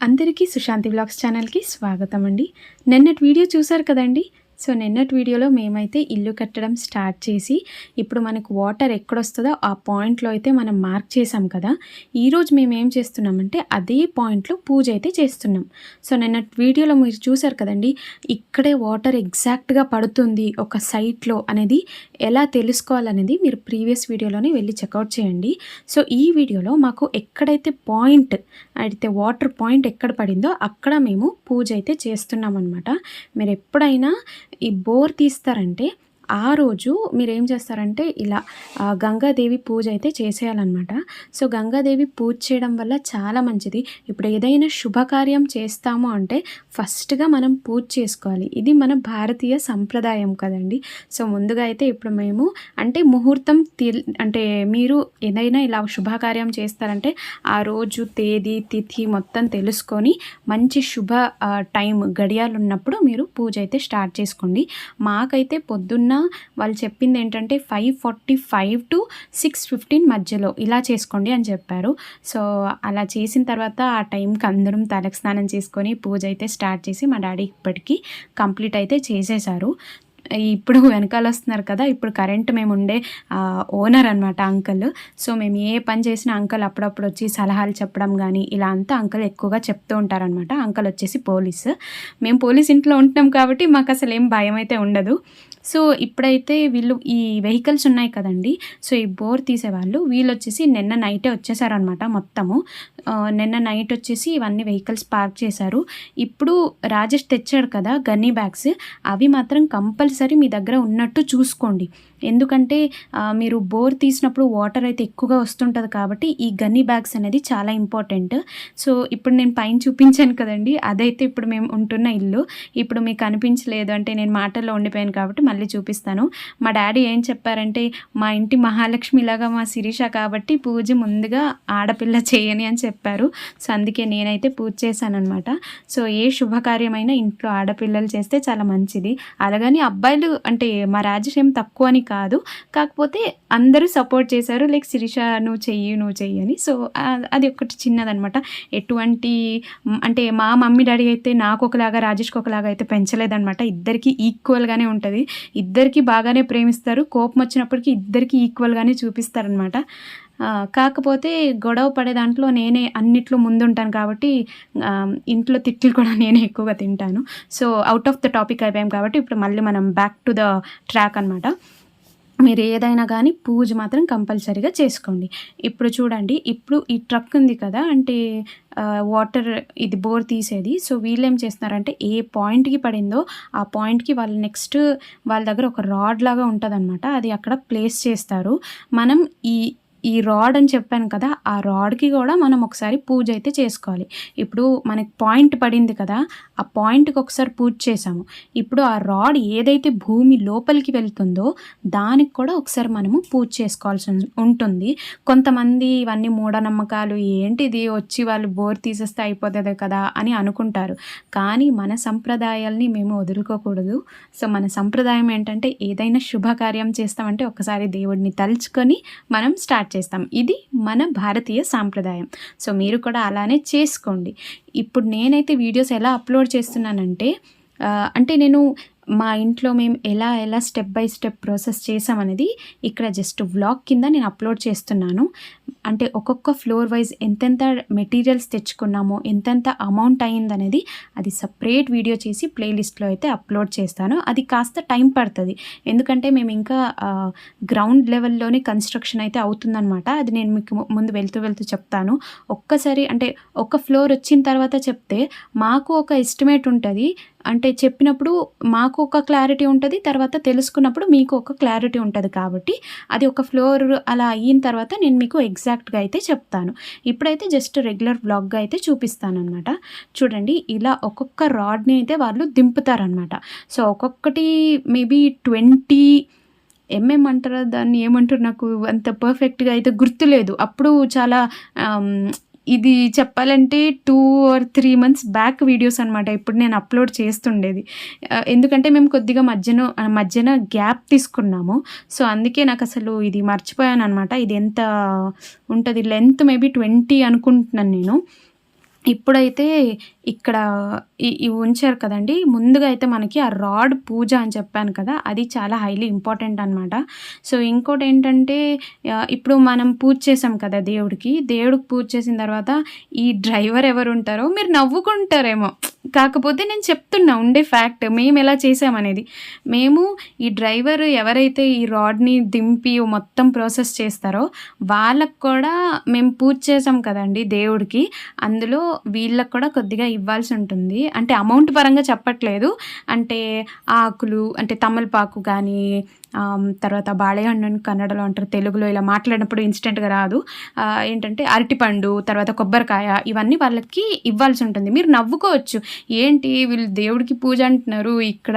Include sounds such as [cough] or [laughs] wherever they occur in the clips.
అందరికీ సుశాంతి వ్లాగ్స్ ఛానల్కి స్వాగతం అండి నిన్నటి వీడియో చూసారు కదండి? సో నిన్నటి వీడియోలో మేమైతే ఇల్లు కట్టడం స్టార్ట్ చేసి ఇప్పుడు మనకు వాటర్ ఎక్కడొస్తుందో ఆ పాయింట్లో అయితే మనం మార్క్ చేసాం కదా. ఈరోజు మేము ఏం చేస్తున్నామంటే అదే పాయింట్లో పూజ అయితే చేస్తున్నాం. సో నిన్నటి వీడియోలో మీరు చూసారు కదండి ఇక్కడే వాటర్ ఎగ్జాక్ట్గా పడుతుంది ఒక సైట్లో అనేది ఎలా తెలుసుకోవాలనేది మీరు ప్రీవియస్ వీడియోలోనే వెళ్ళి చెక్అవుట్ చేయండి. సో ఈ వీడియోలో మాకు ఎక్కడైతే పాయింట్ అయితే వాటర్ పాయింట్ ఎక్కడ పడిందో అక్కడ మేము పూజ అయితే చేస్తున్నాం అనమాట మీరు ఎప్పుడైనా ఈ బోర్ తీస్తారంటే ఆ రోజు మీరు ఏం చేస్తారంటే ఇలా గంగాదేవి పూజ అయితే చేసేయాలన్నమాట. సో గంగాదేవి పూజ చేయడం వల్ల చాలా మంచిది. ఇప్పుడు ఏదైనా శుభకార్యం చేస్తాము అంటే ఫస్ట్గా మనం పూజ చేసుకోవాలి. ఇది మన భారతీయ సంప్రదాయం కదండి. సో ముందుగా అయితే ఇప్పుడు మేము అంటే ముహూర్తం అంటే మీరు ఏదైనా ఇలా శుభకార్యం చేస్తారంటే ఆ రోజు తేదీ తిథి మొత్తం తెలుసుకొని మంచి శుభ టైం గడియాలు ఉన్నప్పుడు మీరు పూజ అయితే స్టార్ట్ చేసుకోండి. మాకైతే పొద్దున్న వాళ్ళు చెప్పింది ఏంటంటే five forty five to six fifteen మధ్యలో ఇలా చేసుకోండి అని చెప్పారు. సో అలా చేసిన తర్వాత ఆ టైంకి అందరం తలకు స్నానం చేసుకొని పూజ అయితే స్టార్ట్ చేసి మా డాడీ ఇప్పటికీ కంప్లీట్ అయితే చేసేసారు. ఇప్పుడు వెనకాల వస్తున్నారు కదా ఇప్పుడు కరెంట్ మేము ఉండే ఓనర్ అనమాట అంకల్. సో మేము ఏ పని చేసినా అంకల్ అప్పుడప్పుడు వచ్చి సలహాలు చెప్పడం కానీ ఇలా అంతా అంకల్ ఎక్కువగా చెప్తూ ఉంటారనమాట అంకల్ వచ్చేసి పోలీస్. మేము పోలీస్ ఇంట్లో ఉంటున్నాం కాబట్టి మాకు అసలు ఏం భయం అయితే ఉండదు. సో ఇప్పుడైతే వీళ్ళు ఈ వెహికల్స్ ఉన్నాయి కదండి సో ఈ బోర్ తీసేవాళ్ళు వీళ్ళు వచ్చేసి నిన్న నైటే వచ్చేసారనమాట మొత్తము. నిన్న నైట్ వచ్చేసి ఇవన్నీ వెహికల్స్ పార్క్ చేశారు. ఇప్పుడు రాజేష్ తెచ్చాడు కదా గన్నీ బ్యాగ్స్. అవి మాత్రం కంపల్సరీ మీ దగ్గర ఉన్నట్టు చూసుకోండి. ఎందుకంటే మీరు బోర్ తీసినప్పుడు వాటర్ అయితే ఎక్కువగా వస్తుంటుంది కాబట్టి ఈ గన్నీ బ్యాగ్స్ అనేది చాలా ఇంపార్టెంట్. సో ఇప్పుడు నేను పైన చూపించాను కదండి అదైతే ఇప్పుడు మేము ఉంటున్న ఇల్లు. ఇప్పుడు మీకు అనిపించలేదు అంటే నేను మాటల్లో ఉండిపోయాను కాబట్టి మళ్ళీ చూపిస్తాను. మా డాడీ ఏం చెప్పారంటే మా ఇంటి మహాలక్ష్మిలాగా మా శిరీష కాబట్టి పూజ ముందుగా ఆడపిల్ల చేయని అని చెప్పారు. సో అందుకే నేనైతే పూజ చేశాను అనమాట సో ఏ శుభకార్యమైనా ఇంట్లో ఆడపిల్లలు చేస్తే చాలా మంచిది. అలాగని అబ్బాయిలు అంటే మా రాజేష్ ఏం తక్కువ అని కాదు. కాకపోతే అందరూ సపోర్ట్ చేశారు. లైక్ శిరీష నువ్వు చెయ్యి నువ్వు చెయ్యి అని. సో అది ఒకటి చిన్నదనమాట ఎటువంటి అంటే మా మమ్మీ డాడీ అయితే నాకు ఒకలాగా రాజేష్కి ఒకలాగా అయితే పెంచలేదనమాట ఇద్దరికి ఈక్వల్గానే ఉంటుంది. ఇద్దరికి బాగానే ప్రేమిస్తారు. కోపం వచ్చినప్పటికీ ఇద్దరికి ఈక్వల్గానే చూపిస్తారనమాట కాకపోతే గొడవ పడే దాంట్లో నేనే అన్నిట్లో ముందుంటాను కాబట్టి ఇంట్లో తిట్లు కూడా [laughs] నేనే ఎక్కువగా తింటాను. So out of the topic అయిపోయాం కాబట్టి ఇప్పుడు మళ్ళీ మనం బ్యాక్ టు ద ట్రాక్ అనమాట మీరు ఏదైనా కానీ పూజ మాత్రం కంపల్సరీగా చేసుకోండి. ఇప్పుడు చూడండి ఇప్పుడు ఈ ట్రక్ ఉంది కదా అంటే వాటర్ ఇది బోర్ తీసేది. సో వీళ్ళు ఏం చేస్తున్నారంటే ఏ పాయింట్కి పడిందో ఆ పాయింట్కి వాళ్ళు నెక్స్ట్ వాళ్ళ దగ్గర ఒక రాడ్ లాగా ఉంటుంది అది అక్కడ ప్లేస్ చేస్తారు. మనం ఈ ఈ రాడ్ అని చెప్పాను కదా ఆ రాడ్కి కూడా మనం ఒకసారి పూజ అయితే చేసుకోవాలి. ఇప్పుడు మనకి పాయింట్ పడింది కదా ఆ పాయింట్కి ఒకసారి పూజ చేసాము ఇప్పుడు ఆ రాడ్ ఏదైతే భూమి లోపలికి వెళ్తుందో దానికి కూడా ఒకసారి మనము పూజ చేసుకోవాల్సి ఉంటుంది. కొంతమంది ఇవన్నీ మూఢనమ్మకాలు ఏంటిది వచ్చి వాళ్ళు బోర్ తీసేస్తే అయిపోతుంది కదా అని అనుకుంటారు. కానీ మన సంప్రదాయాల్ని మేము వదులుకోకూడదు. సో మన సంప్రదాయం ఏంటంటే ఏదైనా శుభకార్యం చేస్తామంటే ఒకసారి దేవుడిని తలుచుకొని మనం స్టార్ట్ చేస్తాం. ఇది మన భారతీయ సాంప్రదాయం. సో మీరు కూడా అలానే చేసుకోండి. ఇప్పుడు నేనైతే వీడియోస్ ఎలా అప్లోడ్ చేస్తున్నానంటే అంటే నేను మా ఇంట్లో మేము ఎలా ఎలా స్టెప్ బై స్టెప్ ప్రాసెస్ చేసామనేది ఇక్కడ జస్ట్ వ్లాగ్ కింద నేను అప్లోడ్ చేస్తున్నాను. అంటే ఒక్కొక్క ఫ్లోర్ వైజ్ ఎంతెంత మెటీరియల్స్ తెచ్చుకున్నామో ఎంతెంత అమౌంట్ అయిందనేది అది సపరేట్ వీడియో చేసి ప్లేలిస్ట్లో అయితే అప్లోడ్ చేస్తాను. అది కాస్త టైం పడుతుంది. ఎందుకంటే మేము ఇంకా గ్రౌండ్ లెవెల్లోనే కన్స్ట్రక్షన్ అయితే అవుతుందన్నమాట. అది నేను మీకు ముందు వెళ్తూ వెళ్తూ చెప్తాను. ఒక్కసారి అంటే ఒక ఫ్లోర్ వచ్చిన తర్వాత చెప్తే మాకు ఒక ఎస్టిమేట్ ఉంటుంది. అంటే చెప్పినప్పుడు మాకు ఒక క్లారిటీ ఉంటుంది తర్వాత తెలుసుకున్నప్పుడు మీకు ఒక క్లారిటీ ఉంటుంది కాబట్టి అది ఒక ఫ్లోర్ అలా అయిన తర్వాత నేను మీకు ఎగ్జాక్ట్గా అయితే చెప్తాను. ఇప్పుడైతే జస్ట్ రెగ్యులర్ బ్లాగ్గా అయితే చూపిస్తాను అనమాట చూడండి ఇలా ఒక్కొక్క రాడ్ని అయితే వాళ్ళు దింపుతారనమాట సో ఒక్కొక్కటి మేబీ ట్వంటీ ఎంఎం అంటారా దాన్ని ఏమంటారు నాకు అంత పర్ఫెక్ట్గా అయితే గుర్తులేదు. అప్పుడు చాలా ఇది చెప్పాలంటే two or three months back videos అనమాట ఇప్పుడు నేను అప్లోడ్ చేస్తుండేది. ఎందుకంటే మేము కొద్దిగా మధ్యన మధ్యన గ్యాప్ తీసుకున్నాము. సో అందుకే నాకు అసలు ఇది మర్చిపోయాను అనమాట ఇది ఎంత ఉంటుంది? లెంత్ మేబీ ట్వంటీ అనుకుంటున్నాను నేను. ఇప్పుడైతే ఇక్కడ ఇ ఇవి ఉంచారు కదండీ! ముందుగా అయితే మనకి ఆ రాడ్ పూజ అని చెప్పాను కదా! అది చాలా హైలీ ఇంపార్టెంట్ అనమాట. సో, ఇంకోటి ఏంటంటే ఇప్పుడు మనం పూజ చేసాం కదా దేవుడికి. దేవుడికి పూజ చేసిన తర్వాత ఈ డ్రైవర్ ఎవరు ఉంటారో మీరు నవ్వుకుంటారేమో. కాకపోతే నేను చెప్తున్నా ఉండే ఫ్యాక్ట్. మేము ఎలా చేసామనేది. మేము ఈ డ్రైవర్ ఎవరైతే ఈ రాడ్‌ని దింపి మొత్తం ప్రాసెస్ చేస్తారో వాళ్ళకు కూడా మేము పూజ చేసాం కదండి దేవుడికి. అందులో వీళ్ళకు కూడా కొద్దిగా ఇవ్వాల్సి ఉంటుంది అంటే అమౌంట్ పరంగా చెప్పట్లేదు. అంటే ఆకులు అంటే తమలపాకు కానీ తర్వాత బాಳೆహండుని కన్నడలో అంటారు తెలుగులో ఇలా మాట్లాడినప్పుడు ఇన్స్టెంట్గా రాదు. ఏంటంటే అరటిపండు తర్వాత కొబ్బరికాయ ఇవన్నీ వాళ్ళకి ఇవ్వాల్సి ఉంటుంది మీరు నవ్వుకోవచ్చు. ఏంటి వీళ్ళు దేవుడికి పూజ అంటున్నారు ఇక్కడ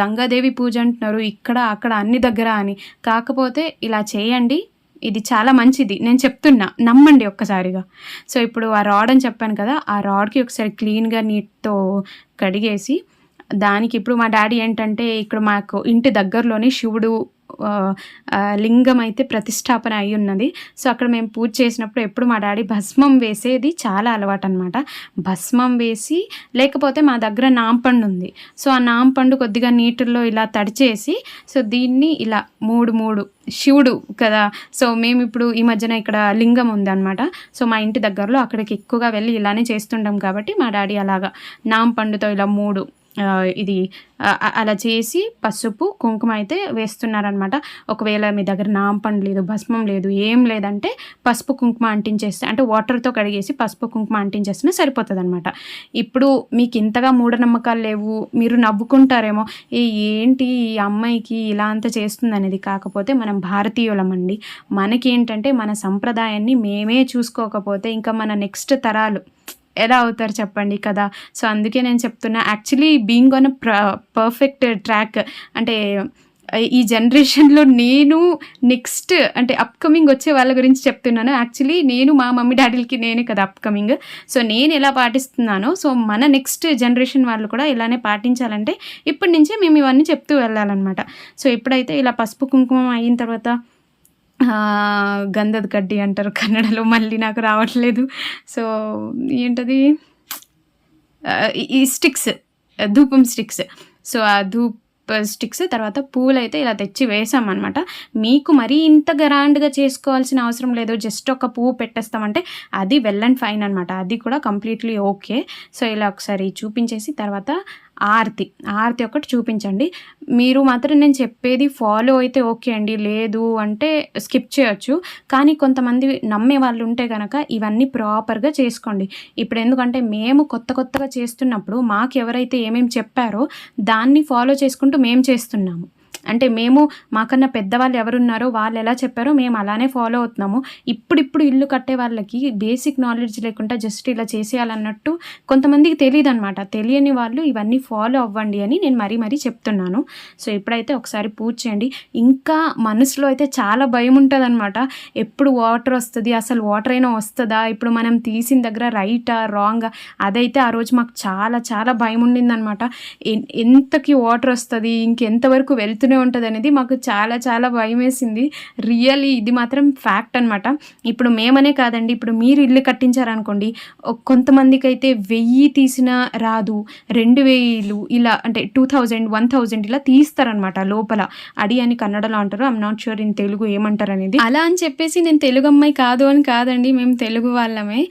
గంగాదేవి పూజ అంటున్నారు ఇక్కడ అక్కడ అన్ని దగ్గర అని. కాకపోతే ఇలా చేయండి. ఇది చాలా మంచిది. నేను చెప్తున్నా. నమ్మండి ఒక్కసారిగా. సో, ఇప్పుడు ఆ రాడ్ అని చెప్పాను కదా! ఆ రాడ్‌కి ఒకసారి క్లీన్‌గా నీట్‌తో కడిగేసి దానికి ఇప్పుడు మా డాడీ ఏంటంటే ఇక్కడ మాకు ఇంటి దగ్గరలోనే శివుడు లింగం అయితే ప్రతిష్టాపన ఉన్నది సో, అక్కడ మేము పూజ చేసినప్పుడు ఎప్పుడు మా డాడీ భస్మం వేసేది చాలా అలవాటు అనమాట భస్మం వేసి లేకపోతే మా దగ్గర నాంపండు ఉంది. సో, ఆ నాంపండు కొద్దిగా నీటిలో ఇలా తడిచేసి సో, దీన్ని ఇలా 3, 3 శివుడు కదా! సో, మేమిప్పుడు ఈ మధ్యన ఇక్కడ లింగం ఉందనమాట. సో, మా ఇంటి దగ్గరలో అక్కడికి ఎక్కువగా వెళ్ళి ఇలానే చేస్తుంటాం కాబట్టి మా డాడీ అలాగా నాంపండుతో ఇలా మూడు ఇది అలా చేసి పసుపు, కుంకుమ అయితే వేస్తున్నారనమాట. ఒకవేళ మీ దగ్గర నాంపండు లేదు, భస్మం లేదు, ఏం లేదంటే పసుపు, కుంకుమ అంటించేస్తే అంటే వాటర్‌తో కడిగేసి పసుపు, కుంకుమ అంటించేస్తేనే సరిపోతుంది అనమాట ఇప్పుడు మీకు ఇంతగా మూఢనమ్మకాలు లేవు. మీరు నవ్వుకుంటారేమో ఏ ఏంటి ఈ అమ్మాయికి ఇలా అంతా చేస్తుందనేది. కాకపోతే మనం భారతీయులమండి. మనకేంటంటే మన సంప్రదాయాన్ని మేమే చూసుకోకపోతే ఇంకా మన నెక్స్ట్ తరాలు ఎలా అవుతారు చెప్పండి కదా! సో, అందుకే నేను చెప్తున్నా. యాక్చువల్లీ బీయింగ్ ఆన్ ప్ర పర్ఫెక్ట్ ట్రాక్ అంటే ఈ జనరేషన్‌లో నేను నెక్స్ట్ అంటే అప్‌కమింగ్ వచ్చే వాళ్ళ గురించి చెప్తున్నాను. యాక్చువల్లీ నేను మా మమ్మీ డాడీలకి నేనే కదా అప్‌కమింగ్. సో, నేను ఎలా పాటిస్తున్నానో సో, మన నెక్స్ట్ జనరేషన్ వాళ్ళు కూడా ఇలానే పాటించాలంటే ఇప్పటి నుంచే మేము ఇవన్నీ చెప్తూ వెళ్ళాలన్నమాట సో, ఇప్పుడైతే ఇలా పసుపు, కుంకుమ అయిన తర్వాత గంధద గడ్డి అంటారు కన్నడలో మళ్ళీ నాకు రావట్లేదు. సో, ఏంటది ఈ స్టిక్స్ ధూపం స్టిక్స్. సో, ఆ ధూప్ స్టిక్స్ తర్వాత పూలైతే ఇలా తెచ్చి వేసామన్నమాట మీకు మరీ ఇంత గ్రాండ్‌గా చేసుకోవాల్సిన అవసరం లేదు. జస్ట్ ఒక పువ్వు పెట్టేస్తామంటే అది వెల్ అండ్ ఫైన్ అనమాట. అది కూడా కంప్లీట్‌లీ ఓకే. సో, ఇలా ఒకసారి చూపించేసి తర్వాత ఆర్తి ఆర్తి ఒకటి చూపించండి. మీరు మాత్రం నేను చెప్పేది ఫాలో అయితే ఓకే అండి. లేదు అంటే స్కిప్ చేయొచ్చు. కానీ కొంతమంది నమ్మే వాళ్ళు ఉంటే కనుక ఇవన్నీ ప్రాపర్‌గా చేసుకోండి. ఇప్పుడు ఎందుకంటే మేము కొత్త కొత్తగా చేస్తున్నప్పుడు మాకు ఎవరైతే ఏమేమి చెప్పారో దాన్ని ఫాలో చేసుకుంటూ మేము చేస్తున్నాము. అంటే మేము మాకన్నా పెద్దవాళ్ళు ఎవరున్నారో వాళ్ళు ఎలా చెప్పారో మేము అలానే ఫాలో అవుతున్నాము. ఇప్పుడిప్పుడు ఇల్లు కట్టే వాళ్ళకి బేసిక్ నాలెడ్జ్ లేకుండా జస్ట్ ఇలా చేసేయాలన్నట్టు కొంతమందికి తెలియదు అనమాట తెలియని వాళ్ళు ఇవన్నీ ఫాలో అవ్వండి అని నేను మరీ మరీ చెప్తున్నాను. సో, ఇప్పుడైతే ఒకసారి పూజ చేయండి. ఇంకా మనసులో అయితే చాలా భయం ఉంటుందన్నమాట ఎప్పుడు వాటర్ వస్తుంది అసలు వాటర్ అయినా వస్తుందా ఇప్పుడు మనం తీసిన దగ్గర రైటా? రాంగా? అదైతే ఆ రోజు మాకు చాలా చాలా భయం ఉండిందనమాట. ఎంతకి వాటర్ వస్తుంది ఇంకెంతవరకు ఇంకెంత వరకు ఉంటుంది అనేది మాకు చాలా చాలా భయమేసింది. రియల్లీ ఇది మాత్రం ఫ్యాక్ట్ అనమాట. ఇప్పుడు మేమనే కాదండి. ఇప్పుడు మీరు ఇల్లు కట్టించారనుకోండి. కొంతమందికి అయితే వెయ్యి తీసినా రాదు. 2000 ఇలా అంటే 2000, 1000 ఇలా తీస్తారనమాట లోపల. అడి అని కన్నడలో అంటారు. I'm not sure in Telugu ఏమంటారనేది. అలా అని చెప్పేసి నేను తెలుగు అమ్మాయి కాదు అని కాదండి. మేము తెలుగు వాళ్ళమే.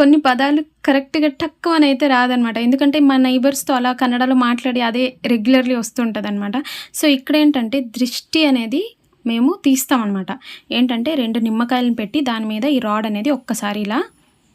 కొన్ని పదాలు కరెక్ట్‌గా టక్కుమని అయితే రాదనమాట. ఎందుకంటే మా నైబర్స్‌తో అలా కన్నడలో మాట్లాడి అదే రెగ్యులర్‌లీ వస్తుంటుంది అనమాట సో, ఇక్కడ ఏంటంటే దృష్టి అనేది మేము తీస్తామన్నమాట ఏంటంటే రెండు నిమ్మకాయలను పెట్టి దాని మీద ఈ రాడ్ అనేది ఒక్కసారి ఇలా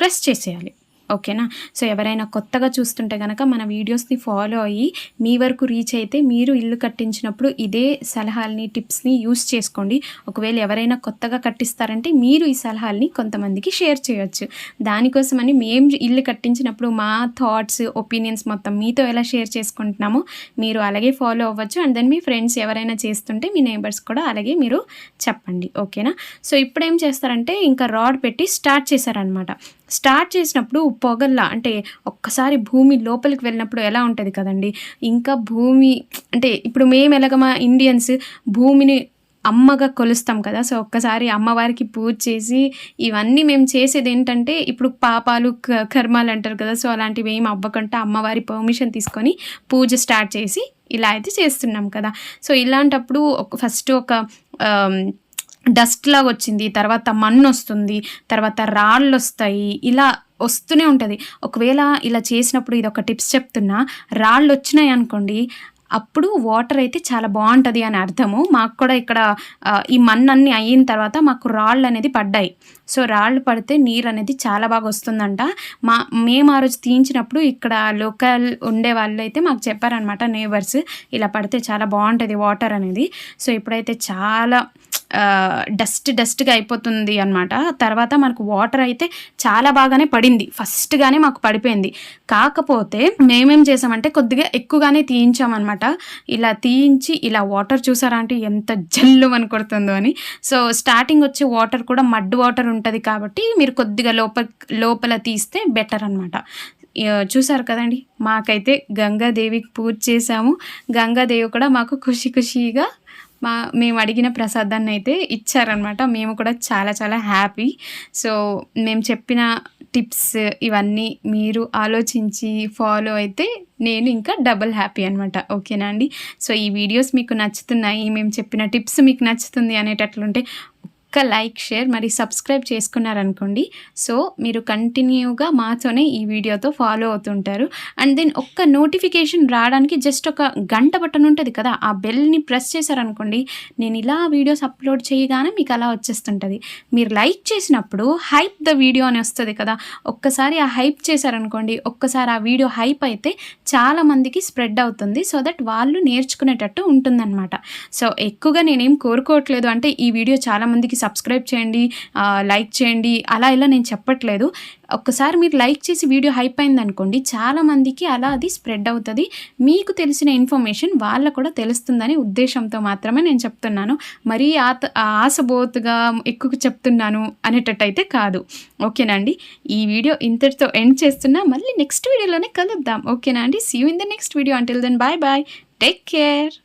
ప్రెస్ చేసేయాలి. ఓకేనా? సో, ఎవరైనా కొత్తగా చూస్తుంటే కనుక మన వీడియోస్‌ని ఫాలో అయ్యి మీ వరకు రీచ్ అయితే మీరు ఇల్లు కట్టించినప్పుడు ఇదే సలహాల్ని, టిప్స్‌ని యూస్ చేసుకోండి. ఒకవేళ ఎవరైనా కొత్తగా కట్టిస్తారంటే మీరు ఈ సలహాలని కొంతమందికి షేర్ చేయొచ్చు. దానికోసమని మేము ఇల్లు కట్టించినప్పుడు మా థాట్స్, ఒపీనియన్స్ మొత్తం మీతో ఎలా షేర్ చేసుకుంటున్నామో మీరు అలాగే ఫాలో అవ్వచ్చు. అండ్ దెన్ మీ ఫ్రెండ్స్ ఎవరైనా చేస్తుంటే మీ నైబర్స్ కూడా అలాగే మీరు చెప్పండి. ఓకేనా? సో, ఇప్పుడు ఏం చేస్తారంటే ఇంకా రాడ్ పెట్టి స్టార్ట్ చేశారనమాట. స్టార్ట్ చేసినప్పుడు పొగల్లా అంటే ఒక్కసారి భూమి లోపలికి వెళ్ళినప్పుడు ఎలా ఉంటుంది కదండీ! ఇంకా భూమి అంటే ఇప్పుడు మేము ఎలాగ మా ఇండియన్స్ భూమిని అమ్మగా కొలుస్తాం కదా సో ఒక్కసారి అమ్మవారికి పూజ చేసి ఇవన్నీ మేము చేసేది ఏంటంటే ఇప్పుడు పాపాలు క- కర్మాలు అంటారు కదా సో అలాంటివి ఏం అవ్వకుండా అమ్మవారి పర్మిషన్ తీసుకొని పూజ స్టార్ట్ చేసి ఇలా అయితే చేస్తున్నాం కదా సో ఇలాంటప్పుడు ఒక ఫస్ట్ ఒక డస్ట్ లాగా వచ్చింది తర్వాత మన్ను వస్తుంది తర్వాత రాళ్ళు వస్తాయి ఇలా వస్తూనే ఉంటుంది. ఒకవేళ ఇలా చేసినప్పుడు ఇది ఒక టిప్స్ చెప్తున్నా రాళ్ళు వచ్చినాయి అనుకోండి అప్పుడు వాటర్ అయితే చాలా బాగుంటుంది అని అర్థము. మాకు కూడా ఇక్కడ ఈ మన్ను అన్నీ అయిన తర్వాత మాకు రాళ్ళు అనేది పడ్డాయి. సో రాళ్ళు పడితే నీరు అనేది చాలా బాగా వస్తుందంట. మా మేము ఆ రోజు తీయించినప్పుడు ఇక్కడ లోకల్ ఉండే వాళ్ళు అయితే మాకు చెప్పారనమాట నేబర్స్ ఇలా పడితే చాలా బాగుంటుంది వాటర్ అనేది. సో ఇప్పుడైతే చాలా డస్ట్ డస్ట్గా అయిపోతుంది అనమాట తర్వాత మనకు వాటర్ అయితే చాలా బాగానే పడింది. ఫస్ట్గానే మాకు పడిపోయింది. కాకపోతే మేమేం చేసామంటే కొద్దిగా ఎక్కువగానే తీయించామన్నమాట ఇలా తీయించి ఇలా వాటర్ చూసారా అంటే ఎంత జల్లు అని కొడుతుందో అని. సో స్టార్టింగ్ వచ్చే వాటర్ కూడా మడ్ వాటర్ ఉంటుంది కాబట్టి మీరు కొద్దిగా లోపల లోపల తీస్తే బెటర్ అనమాట చూసారు కదండి? మాకైతే గంగాదేవికి పూజ చేసాము. గంగాదేవి కూడా మాకు ఖుషి ఖుషిగా మా మేము అడిగిన ప్రసాదాన్ని అయితే ఇచ్చారనమాట మేము కూడా చాలా చాలా హ్యాపీ. సో మేము చెప్పిన టిప్స్ ఇవన్నీ మీరు ఆలోచించి ఫాలో అయితే నేను ఇంకా డబుల్ హ్యాపీ అనమాట ఓకేనా అండి? సో ఈ వీడియోస్ మీకు నచ్చుతున్నాయి మేము చెప్పిన టిప్స్ మీకు నచ్చుతుంది అనేటట్లుంటే ఒక్క లైక్ షేర్ మరి సబ్స్క్రైబ్ చేసుకున్నారనుకోండి. సో మీరు కంటిన్యూగా మాతోనే ఈ వీడియోతో ఫాలో అవుతుంటారు. అండ్ దెన్ ఒక్క నోటిఫికేషన్ రావడానికి జస్ట్ ఒక గంట బటన్ ఉంటుంది కదా ఆ బెల్ని ప్రెస్ చేశారనుకోండి నేను ఇలా వీడియోస్ అప్లోడ్ చేయగానే మీకు అలా వచ్చేస్తుంటుంది. మీరు లైక్ చేసినప్పుడు హైప్ ద వీడియో అని వస్తుంది కదా ఒక్కసారి ఆ హైప్ చేశారనుకోండి ఒక్కసారి ఆ వీడియో హైప్ అయితే చాలామందికి స్ప్రెడ్ అవుతుంది. సో దట్ వాళ్ళు నేర్చుకునేటట్టు ఉంటుందన్నమాట. సో ఎక్కువగా నేనేం కోరుకోవట్లేదు అంటే ఈ వీడియో చాలా మందికి సబ్స్క్రైబ్ చేయండి లైక్ చేయండి. అలా ఇలా నేను చెప్పట్లేదు. ఒక్కసారి మీరు లైక్ చేసి వీడియో హైప్ అయింది అనుకోండి చాలామందికి అలా అది స్ప్రెడ్ అవుతుంది. మీకు తెలిసిన ఇన్ఫర్మేషన్ వాళ్ళ కూడా తెలుస్తుందని ఉద్దేశంతో మాత్రమే నేను చెప్తున్నాను. మరీ ఆత ఆశబోతుగా ఎక్కువ చెప్తున్నాను అనేటట్టయితే కాదు. ఓకేనా అండి? ఈ వీడియో ఇంతటితో ఎండ్ చేస్తున్నా. మళ్ళీ నెక్స్ట్ వీడియోలోనే కలుద్దాం. ఓకేనా అండి? See in the next video until then bye bye take care